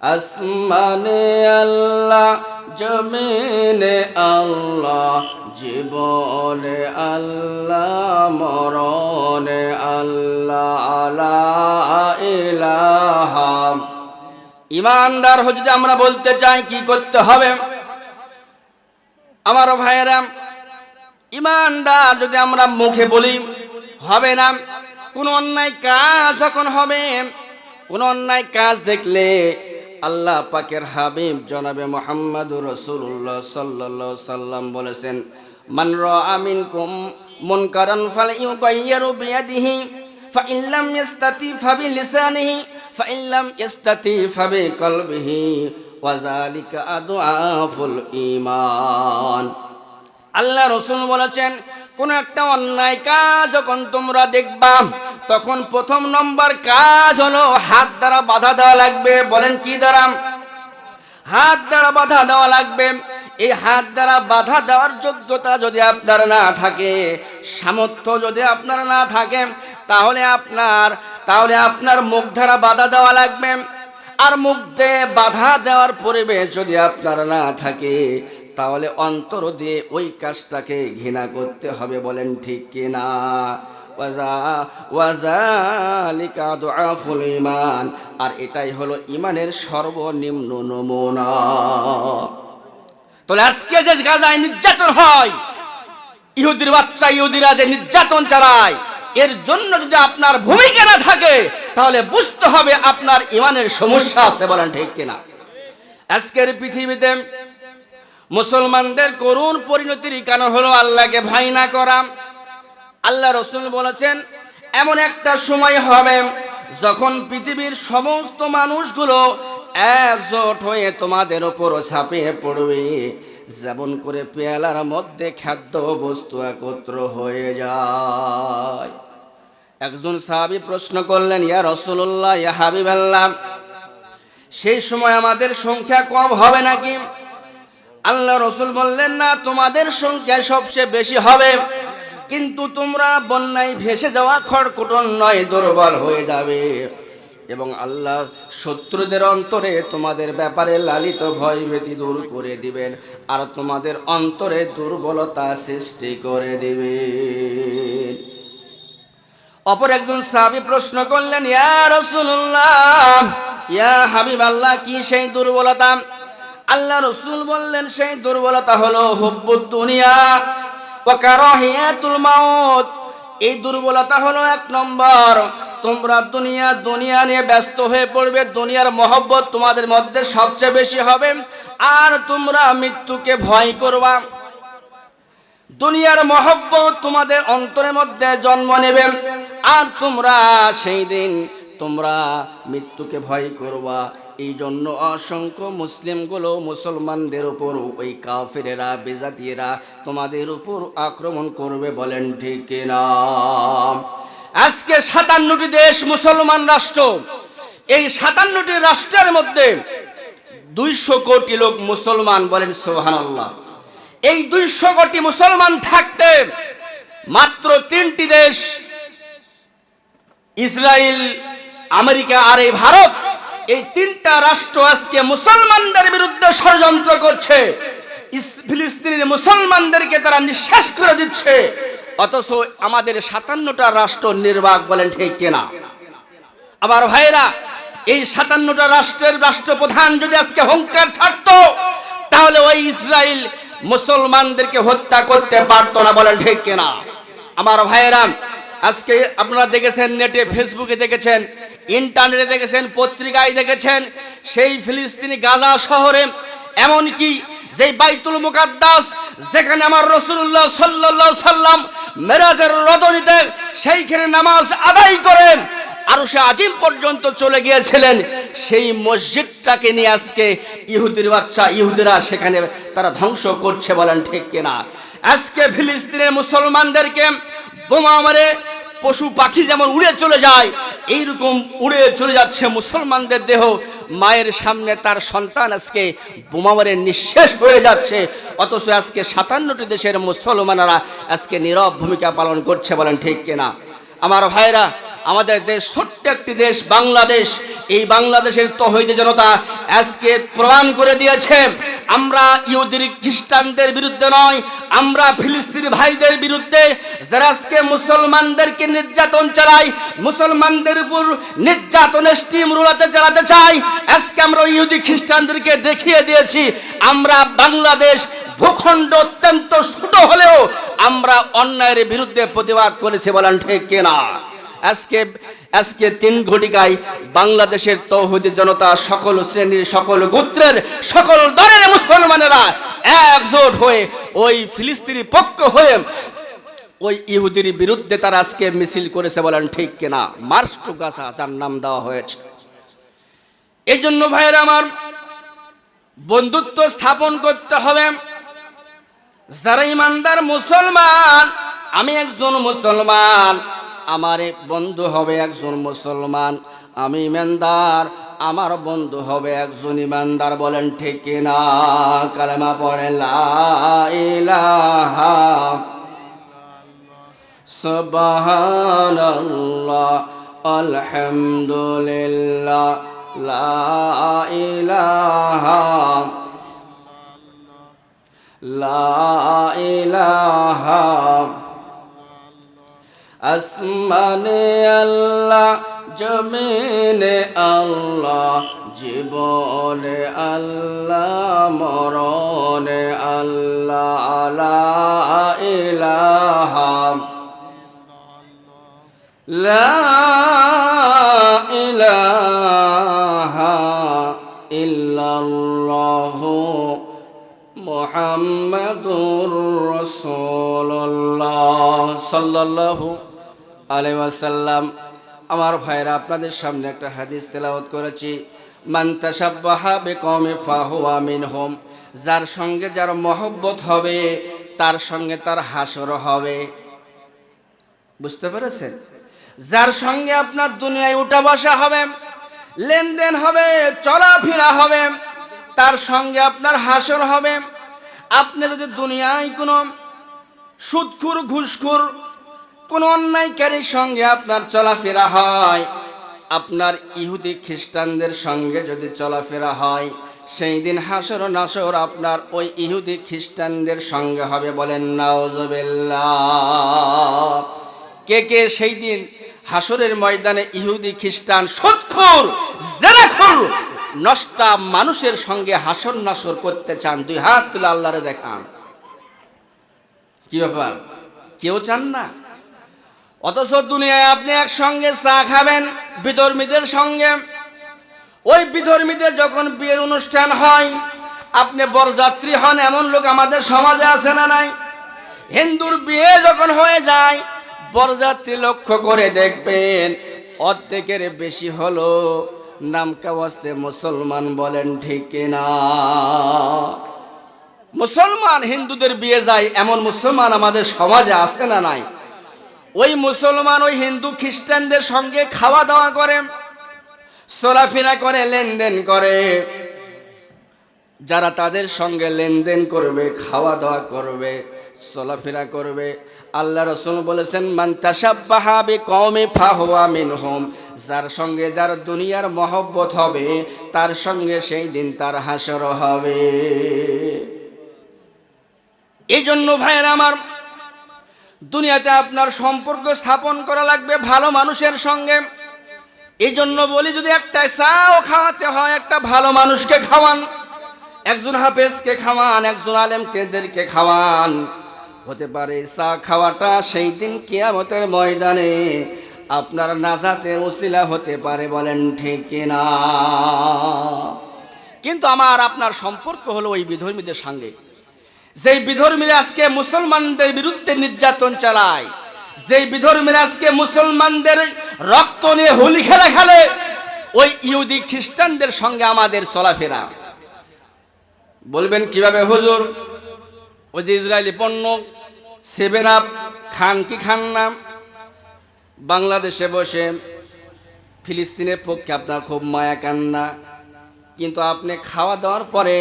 আসমানে আল্লাহ, জমিনে আল্লাহ, জীবনে আল্লাহ, মরণে আল্লাহ আলা ইলাহা। ইমানদার যদি আমরা বলতে চাই কি করতে হবে? আমার ভাইয়েরা, ইমানদার যদি আমরা মুখে বলি, হবে না। কোন অন্যায় কাজ যখন হবে, কোন অন্যায় কাজ দেখলে আল্লাহ পাকের হাবিব জনাবে মোহাম্মদুর রসুল্লাহ সাল্লাহ সাল্লাম বলেছেন মান আমিন কুম মুনকারান ফাল ইউকাইয়ারু বিয়াদিহি فإن لم يستطع فبلسانه فإن لم يستطع فبقلبه وذلك أضعاف الإيمان আল্লাহ রসুল বলেছেন কোন একটা অন্যায় কাজ যখন তোমরা দেখবা তখন প্রথম নম্বর কাজ হলো হাত দ্বারা বাধা দেওয়া লাগবে। বলেন কি দ্বারা? হাত দ্বারা বাধা দেওয়া লাগবে। এই হাত দ্বারা বাধা দেওয়ার যোগ্যতা যদি আপনার না থাকে, সামর্থ্য যদি আপনার না থাকে, তাহলে আপনার তাহলে আপনার মুখ দ্বারা বাধা দেওয়া লাগবে। আর মুখ দিয়ে বাধা দেওয়ার পরিবেশ যদি আপনার না থাকে, তাহলে অন্তর দিয়ে ওই কাজটাকে ঘৃণা করতে হবে, বলেন ঠিক কিনা? ঈমান। আর এটাই হলো ইমানের সর্বনিম্ন নমুনা। তাহলে আজকে যে গাজায় নির্যাতন হয়, ইহুদির বাচ্চা, ইহুদিরা যে নির্যাতন চালায়, এর জন্য যদি আপনার ভূমিকা না থাকে, তাহলে বুঝতে হবে আপনার ইমানের সমস্যা আছে বলেন ঠিক কিনা। আজকের পৃথিবীতে মুসলমানদের করুণ পরিণতির কারণ হলো আল্লাহকে ভাই না করা আল্লাহ রসুল বলেছেন, এমন একটা সময় হবে যখন পৃথিবীর সমস্ত মানুষগুলো একজোট হয়ে তোমাদের ওপর ছাপিয়ে পড়বে। যেমন করে পেয়ালার মধ্যে খাদ্য বস্তু একত্র হয়ে যায়। একজন সাহাবি প্রশ্ন করলেন, ইয়া রসুল্লাহ ইয়া হাবিব আল্লাহ সেই সময় আমাদের সংখ্যা কম হবে নাকি? আল্লাহ রসুল বললেন, না, তোমাদের সংখ্যা সবচেয়ে বেশি হবে। কিন্তু তোমরা বন্যায় ভেসে যাওয়া খড়কুটন নয়, দুর্বল হয়ে যাবে। এবং আল্লাহ শত্রুদের অন্তরে তোমাদের ব্যাপারে লালিত ভয় ভীতি দূর করে দিবেন, আর তোমাদের অন্তরে দুর্বলতা সৃষ্টি করে দিবেন। অপর একজন সাহাবী প্রশ্ন করলেন, ইয়া রাসূলুল্লাহ, ইয়া হাবিব আল্লাহ, কি সেই দুর্বলতা? আল্লাহ রসুল বললেন, সেই দুর্বলতা হলো হুব্বুদ দুনিয়া ও কারাহিয়াতুল মাউত। এই দুর্বলতা হলো এক নম্বর। তোমরা দুনিয়া দুনিয়া নিয়ে ব্যস্ত হয়ে পড়বে, দুনিয়ার মহব্বত তোমাদের মধ্যে সবচেয়ে বেশি হবে। আর তোমরা মৃত্যুকে ভয় করবা। দুনিয়ার মহব্বত তোমাদের অন্তরের মধ্যে জন্ম নেবে। আর তোমরা সেই দিন তোমরা মৃত্যুকে ভয় করবা। এই জন্য অসংখ্য মুসলিমগুলো মুসলমানদের উপর ওই কাফেরেরা, বেজাতিয়েরা তোমাদের উপর আক্রমণ করবে বলেন ঠিক না আজকে সাতান্নটি দেশ মুসলমান রাষ্ট্র। এই সাতান্নটি রাষ্ট্রের মধ্যে দুইশো কোটি লোক মুসলমান বলেন সোহানাল্লাহ এই দুইশো কোটি মুসলমান থাকতে মাত্র তিনটি দেশ ইসরায়েল আমেরিকা আর এই ভারত এই তিনটা রাষ্ট্র আজকে মুসলমানদের বিরুদ্ধে ষড়যন্ত্র করছে। ফিলিস্তিনের মুসলমানদেরকে তারা নিঃশ্বাস করে দিচ্ছে। অথচ আমাদের সাতান্নটা রাষ্ট্র নির্বাক বলেন ঠিক কেনা। আবার ভাইরা এই সাতান্নটা রাষ্ট্রের রাষ্ট্রপ্রধান যদি আজকে হংকার ছাড়তো, তাহলে ওই ইসরায়েল মুসলমানদেরকে হত্যা করতে পারতো না বলেন ঠিক কিনা। আমার ভাইয়েরা, আজকে আপনারা দেখেছেন, নেটে, ফেসবুকে দেখেছেন ইন্টারনেটে দেখেছেন, পত্রিকায় দেখেছেন, সেই ফিলিস্তিনি গাজা শহরে। এমনকি যেই বাইতুল মুকাদ্দাস, যেখানে আমার রসুল্লাহ সাল্লাহ সাল্লাম মেরাজের রজনীতে সেইখানে নামাজ আদায় করেন আরও সে আজিম পর্যন্ত চলে গিয়েছিলেন। সেই মসজিদটাকে নিয়ে আজকে ইহুদির বাচ্চা, ইহুদিরা সেখানে তারা ধ্বংস করছে বলেন ঠিক কিনা? আজকে ফিলিস্তিনের মুসলমানদেরকে বোমা মারে পশু পাখি যেমন উড়ে চলে যায়, এইরকম উড়ে চলে যাচ্ছে মুসলমানদের দেহ। মায়ের সামনে তার সন্তান আজকে বোমাবারে নিঃশেষ হয়ে যাচ্ছে। অথচ আজকে সাতান্নটি দেশের মুসলমানেরা আজকে নীরব ভূমিকা পালন করছে বলেন ঠিক কিনা? আমার ভাইরা আমাদের দেশ ছোট্ট একটি দেশ, বাংলাদেশ। এই বাংলাদেশের তহিদ জনতা আজকে প্রমাণ করে দিয়েছে আমরা ইহুদির খ্রিস্টানদের বিরুদ্ধে নয়, আমরা ফিলিস্তিনি ভাইদের বিরুদ্ধে। যারা মুসলমানদেরকে নির্যাতন চালায়, মুসলমানদের উপর নির্যাতনের স্টিম রুলাতে চালাতে চাই আজকে আমরা ইহুদি খ্রিস্টানদেরকে দেখিয়ে দিয়েছি, আমরা বাংলাদেশ ভূখণ্ড অত্যন্ত ছোট হলেও আমরা অন্যায়ের বিরুদ্ধে প্রতিবাদ করেছি বলেন ঠিক কিনা? আজকে আজকে তিন ঘটিকায় বাংলাদেশের তৌহিদি জনতা সকল শ্রেণির, সকল গোত্রের, সকল দলের মুসলমানেরা একজোট হয়ে ওই ফিলিস্তিনি পক্ষ হয়ে ওই ইহুদির বিরুদ্ধে তারা আজকে মিছিল করেছে বলেন ঠিক কিনা? মার্চ টু গাছা যার নাম দেওয়া হয়েছে। এই জন্য ভাইয়ের আমার, বন্ধুত্ব স্থাপন করতে হবে। যারা ইমানদার মুসলমান, আমি একজন মুসলমান আমার এক বন্ধু হবে একজন মুসলমান। আমি ইমানদার, আমার বন্ধু হবে একজন ইমানদার। বলেন ঠিক কিনা কালেমা পড়ে আলহামদুলিল্লাহ, লা ইলাহা লা ইলাহা আসমানে আল্লাহ, জমিনে আল্লাহ, জীবনে আল্লাহ, মরণে আল্লাহ, লা ইলাহা লা ইলাহা ইল্লাল্লাহু মোহাম্মদুর রসুল্লাহ সাল্লাল্লাহু আলাইহি ওয়াসাল্লাম, আমার ভাইরা আপনাদের সামনে একটা হাদিস তেলাওয়াত করেছি। মিনহুম, যার সঙ্গে যার মহব্বত হবে, তার সঙ্গে তার হাসর হবে। বুঝতে পেরেছেন? যার সঙ্গে আপনার দুনিয়ায় উঠা বসা হবে, লেনদেন হবে, চলাফেরা হবে, তার সঙ্গে আপনার হাসর হবে। আপনি যদি দুনিয়ায় কোনো সুদখুর ঘুষখুর কোন অন্যায়কারীর সঙ্গে আপনার চলাফেরা হয়, আপনার ইহুদি খ্রিস্টানদের সঙ্গে যদি চলাফেরা হয়, সেই দিন হাসর নাসর আপনার ওই ইহুদি খ্রিস্টানদের সঙ্গে হবে বলেন নাওজবিল্লাহ কে কে সেই দিন হাসরের ময়দানে ইহুদি খ্রিস্টান সৎখুর, জেরাখুর, নষ্টা মানুষের সঙ্গে হাসর নাসর করতে চান, দুই হাত তুলে আল্লাহরে দেখান। কি ব্যাপার? কেউ চান না? অথচ দুনিয়ায় আপনি একসঙ্গে চা খাবেন বিধর্মীদের সঙ্গে। ওই বিধর্মীদের যখন বিয়ের অনুষ্ঠান হয়, আপনি বরযাত্রী হন, এমন লোক আমাদের সমাজে আছে না নাই? হিন্দুর বিয়ে যখন হয়ে যায়, বরযাত্রী লক্ষ্য করে দেখবেন অর্ধেকের বেশি হলো নাম কাওয়াস্তে মুসলমান বলেন ঠিক না মুসলমান হিন্দুদের বিয়ে যায়, এমন মুসলমান আমাদের সমাজে আছে না নাই? ওই মুসলমান, ওই হিন্দু খ্রিস্টানদের সঙ্গে খাওয়া দাওয়া করে, চলাফেরা করে, লেনদেন করে। যারা তাদের সঙ্গে লেনদেন করবে, খাওয়া দাওয়া করবে, চলাফেরা করবে, আল্লাহ রসুল বলেছেন, মান তাসাব্বাহা বিকওমি ফাহুয়া মিনহুম যার সঙ্গে যার দুনিয়ার মহব্বত হবে, তার সঙ্গে সেই দিন তার হাসর হবে। এই জন্য ভাইয়ের আমার দুনিয়াতে আপনার সম্পর্ক স্থাপন করা লাগবে ভালো মানুষের সঙ্গে। এই জন্য বলি, যদি একটা চাও খাওয়াতে হয়, একটা ভালো মানুষকে খাওয়ান। একজন হাফেজকে খাওয়ান, একজন আলেমকেদেরকে খাওয়ান। হতে পারে চা খাওয়াটা সেই দিন কিয়ামতের ময়দানে আপনার নাজাতের ওসিলা হতে পারে, বলেন ঠিক না কিন্তু আমার আপনার সম্পর্ক হলো ওই বিধর্মীদের সঙ্গে। যেই বিধর্মীরা আজকে মুসলমানদের বিরুদ্ধে নির্যাতন চালায়, যেই বিধর্মীরা আজকে মুসলমানদের রক্ত নিয়ে হোলি খেলা খেলে, ওই ইহুদি খ্রিস্টানদের সঙ্গে আমাদের চলাফেরা। বলবেন কীভাবে হুজুর? ওই যে ইসরায়েলি পণ্য, সেভেন আপ, খান কি খান না? বাংলাদেশে বসে ফিলিস্তিনের পক্ষে আপনার খুব মায়া কান্না। কিন্তু আপনি খাওয়া দাওয়ার পরে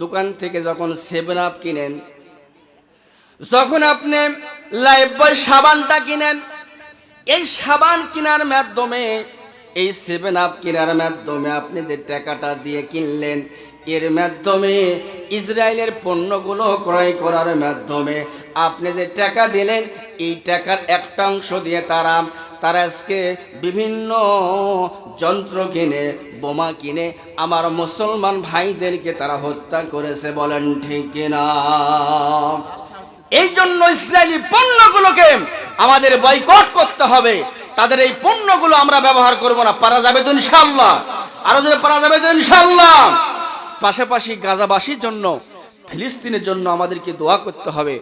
দোকান থেকে যখন সেভেন আপ কিনেন, যখন আপনি লাইফ বয় সাবানটা কিনেন, এই সাবান কেনার মাধ্যমে, এই সেভেন আপ কেনার মাধ্যমে আপনি যে টাকাটা দিয়ে কিনলেন, এর মাধ্যমে ইসরায়েলের পণ্যগুলো ক্রয় করার মাধ্যমে আপনি যে টাকা দিলেন, এই টাকার একটা অংশ দিয়ে তারা তারা আজকে বিভিন্ন যন্ত্র কিনে, বোমা কিনে আমার মুসলমান ভাইদেরকে তারা হত্যা করেছে বলেন ঠিক কিনা এই জন্য ইসরায়েলি পণ্যগুলোকে আমাদের বয়কট করতে হবে। তাদের এই পণ্যগুলো আমরা ব্যবহার করব না। পারা যাবে তো ইনশাল্লাহ আরও যদি পারা যাবে তো ইনশাল্লাহ পাশাপাশি গাজাবাসীর জন্য, ফিলিস্তিনের জন্য আমাদেরকে দোয়া করতে হবে।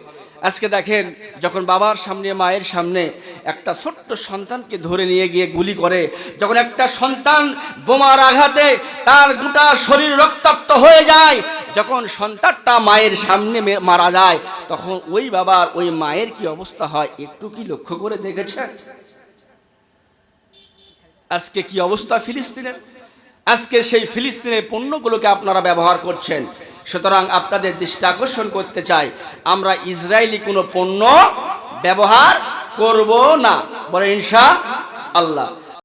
আজকে দেখেন, যখন বাবার সামনে, মায়ের সামনে একটা ছোট্ট সন্তানকে ধরে নিয়ে গিয়ে গুলি করে, যখন একটা সন্তান বোমার আঘাতে তার গোটা শরীর রক্তাক্ত হয়ে যায়, যখন সন্তানটা মায়ের সামনে মারা যায়, তখন ওই বাবার, ওই মায়ের কি অবস্থা হয় একটু কি লক্ষ্য করে দেখেছেন? আজকে কি অবস্থা ফিলিস্তিনের? আজকে সেই ফিলিস্তিনের পণ্যগুলোকে আপনারা ব্যবহার করছেন। সুতরাং আপনাদের দৃষ্টি আকর্ষণ করতে চাই। আমরা ইসরায়েলি কোনো পণ্য ব্যবহার করব না। বলে ইনশা আল্লাহ।